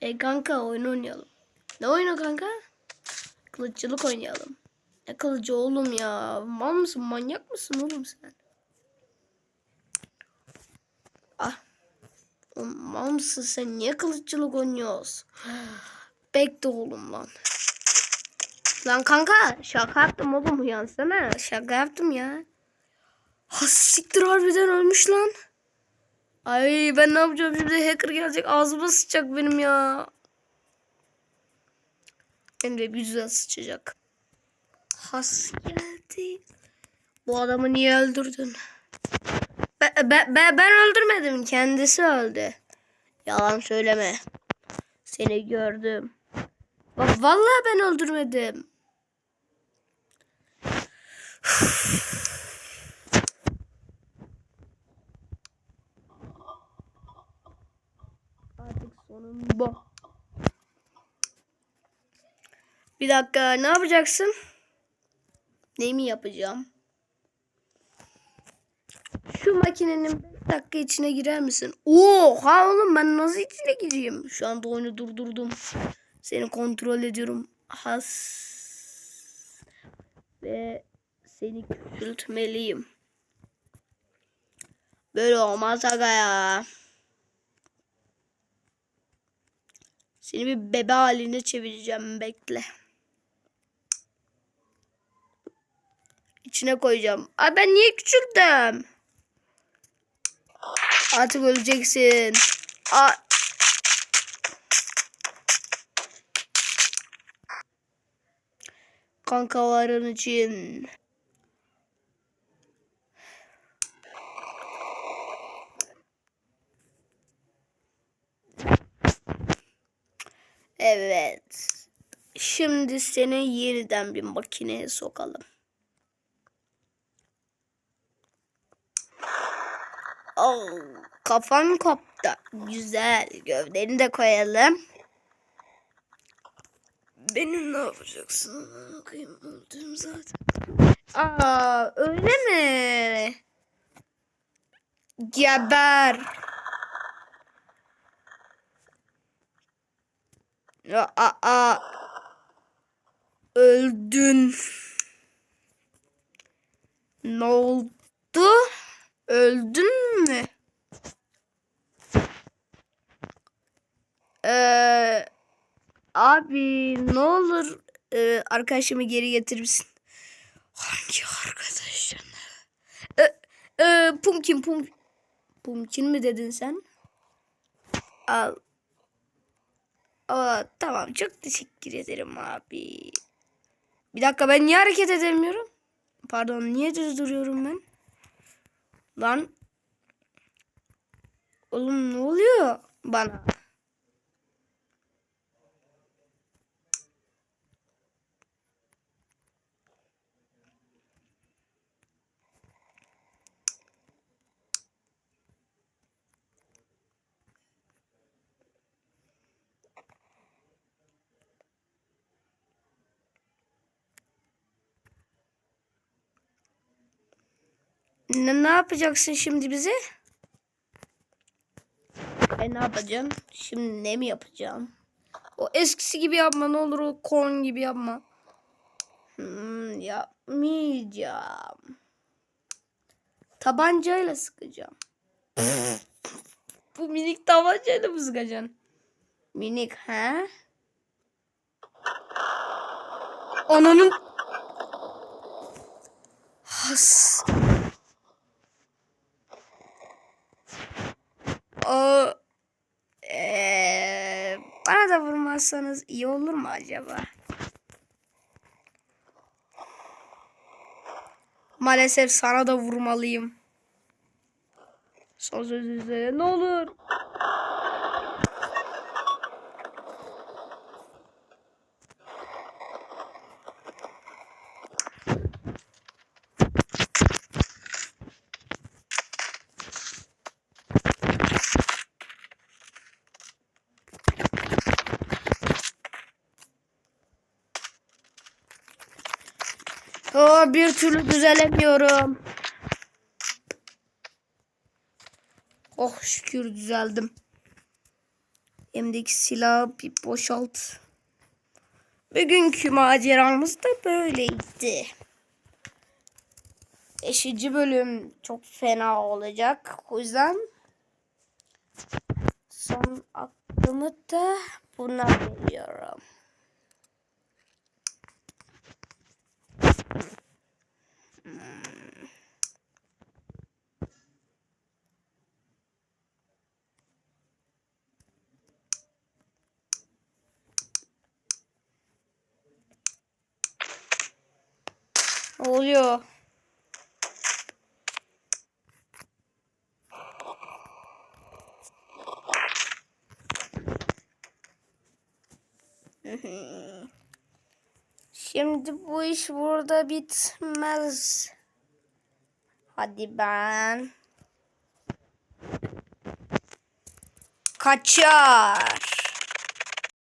E kanka oyun oynayalım. Ne oyunu kanka? Kılıççılık oynayalım. Ne kılıcı oğlum ya? Mal mısın? Manyak mısın oğlum sen? Ah. Mal mısın sen? Niye kılıççılık oynuyoruz? Bekle oğlum lan. Lan kanka şaka yaptım oğlum uyansana. Şaka yaptım ya. Ha siktir harbiden ölmüş lan. Ay ben ne yapacağım şimdi hacker gelecek ağzıma sıçacak benim ya. Hem de güzel sıçacak. Has geldi. Bu adamı niye öldürdün? Ben, ben, ben, öldürmedim. Kendisi öldü. Yalan söyleme. Seni gördüm. Bak vallahi ben öldürmedim. Sonun bu. Bir dakika ne yapacaksın? Ne mi yapacağım? Şu makinenin 5 dakika içine girer misin? Oha oğlum ben nasıl içine gireyim? Şu anda oyunu durdurdum. Seni kontrol ediyorum. Has. Ve seni küçültmeliyim. Böyle olmaz aga ya. Seni bir bebe haline çevireceğim bekle. İçine koyacağım. Ay ben niye küçülttüm? Artık öleceksin. A Kankaların için. Evet. Şimdi seni yeniden bir makineye sokalım. Oh, kafan koptu. Güzel. Gövdeni de koyalım. Benim ne yapacaksın? Bakayım öldüm zaten. Aa, öyle mi? Geber. Ya, aa, öldün. Ne oldu? Öldün mü? Ee, abi ne olur e, arkadaşımı geri getirir misin? Hangi arkadaşın? Ee, e, Pumpkin pum Pumpkin mi dedin sen? Al. Aa, tamam çok teşekkür ederim abi. Bir dakika ben niye hareket edemiyorum? Pardon niye düz duruyorum ben? Lan. Oğlum ne oluyor bana? Ne, ne yapacaksın şimdi bize? E ne yapacağım? Şimdi ne mi yapacağım? O eskisi gibi yapma ne olur o korn gibi yapma. Hmm, yapmayacağım. Tabancayla sıkacağım. Bu minik tabancayla mı sıkacaksın? Minik ha? Ananın Has. O eee, bana da vurmazsanız iyi olur mu acaba? Maalesef sana da vurmalıyım. Son sözünüzde ne olur. Aa, bir türlü düzelemiyorum. Oh şükür düzeldim. Elimdeki silahı bir boşalt. Bugünkü maceramız da böyleydi. Beşinci bölüm çok fena olacak. O yüzden son aklımı da buna veriyorum. Oluyor? Şimdi bu iş burada bitmez. Hadi ben. Kaçar.